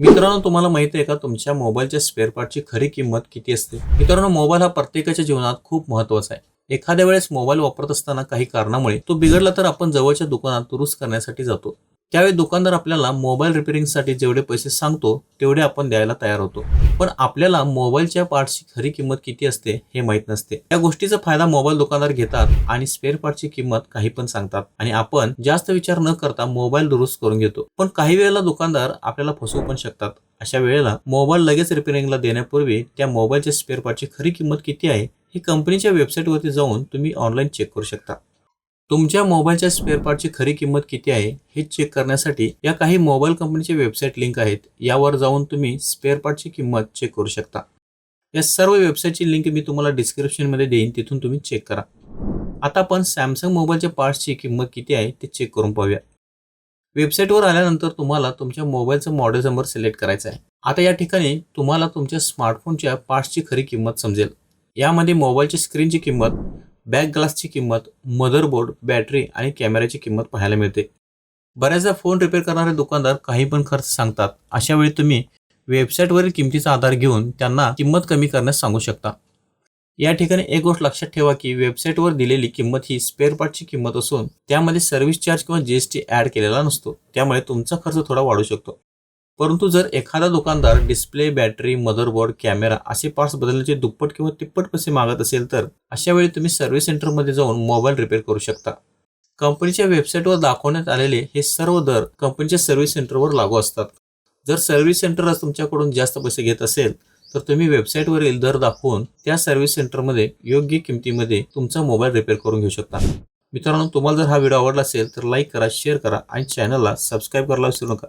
मित्रांनो तुम्हाला माहिती आहे का तुमच्या मोबाईलच्या स्पेअर पार्टची खरी किंमत किती असते? मित्रांनो मोबाईल हा प्रत्येकाच्या जीवनात खूप महत्त्वाचा आहे. एखाद्या वेळेस मोबाईल वापरत असताना काही कारणामुळे तो बिघडला तर आपण जवळच्या दुकानात दुरुस्त करण्यासाठी जातो. त्यावेळी दुकानदार आपल्याला मोबाईल रिपेअरिंगसाठी जेवढे पैसे सांगतो तेवढे आपण द्यायला तयार होतो. पण आपल्याला मोबाईलच्या पार्टची खरी किंमत किती असते हे माहीत नसते. या गोष्टीचा फायदा मोबाईल दुकानदार घेतात आणि स्पेअर पार्टची किंमत काही पण सांगतात. आणि आपण जास्त विचार न करता मोबाईल दुरुस्त करून घेतो. पण काही वेळेला दुकानदार आपल्याला फसवू पण शकतात. अशा वेळेला मोबाईल लगेच रिपेअरिंगला देण्यापूर्वी त्या मोबाईलच्या स्पेअर पार्टची खरी किंमत किती आहे ही कंपनीच्या वेबसाईटवरती जाऊन तुम्ही ऑनलाईन चेक करू शकता. तुमच्या मोबाईलच्या स्पेअर पार्टची खरी किंमत किती आहे हे चेक करण्यासाठी या काही मोबाईल कंपनीचे वेबसाईट लिंक आहेत. यावर जाऊन तुम्ही स्पेअर पार्टची किंमत चेक करू शकता. या सर्व वेबसाईटची लिंक मी तुम्हाला डिस्क्रिप्शनमध्ये देईन तिथून तुम्ही चेक करा. आता आपण सॅमसंग मोबाईलच्या पार्ट्सची किंमत किती आहे ते चेक करून पाहूया. वेबसाईटवर आल्यानंतर तुम्हाला तुमच्या मोबाईलचा मॉडेल नंबर सिलेक्ट करायचा आहे. आता या ठिकाणी तुम्हाला तुमच्या स्मार्टफोनच्या पार्ट्सची खरी किंमत समजेल. यामध्ये मोबाईलची स्क्रीनची किंमत बॅक ग्लासची किंमत मदरबोर्ड बॅटरी आणि कॅमेऱ्याची किंमत पाहायला मिळते. बऱ्याचदा फोन रिपेअर करणारे दुकानदार काही पण खर्च सांगतात. अशा वेळी तुम्ही वेबसाईटवरील किमतीचा आधार घेऊन त्यांना किंमत कमी करण्यास सांगू शकता. या ठिकाणी एक गोष्ट लक्षात ठेवा की वेबसाईटवर दिलेली किंमत ही स्पेअर पार्टची किंमत असून त्यामध्ये सर्व्हिस चार्ज किंवा जी एस टी ॲड केलेला नसतो. त्यामुळे तुमचा खर्च थोडा वाढू शकतो. परंतु जर एखादा दुकानदार डिस्प्ले बॅटरी मदरबोर्ड कॅमेरा असे पार्ट्स बदलण्याचे दुप्पट किंवा तिप्पट पैसे मागत असेल तर अशा वेळी तुम्ही सर्व्हिस सेंटरमध्ये जाऊन मोबाईल रिपेअर करू शकता. कंपनीच्या वेबसाईटवर दाखवण्यात आलेले हे सर्व दर कंपनीच्या सर्व्हिस सेंटरवर लागू असतात. जर सर्व्हिस सेंटर तुमच्याकडून जास्त पैसे घेत असेल तर तुम्ही वेबसाईटवरील दर दाखवून त्या सर्व्हिस सेंटरमध्ये योग्य किमतीमध्ये तुमचा मोबाईल रिपेअर करून घेऊ शकता. मित्रांनो तुम्हाला जर हा व्हिडिओ आवडला असेल तर लाईक करा शेअर करा आणि चॅनलला सबस्क्राईब करायला विसरू नका.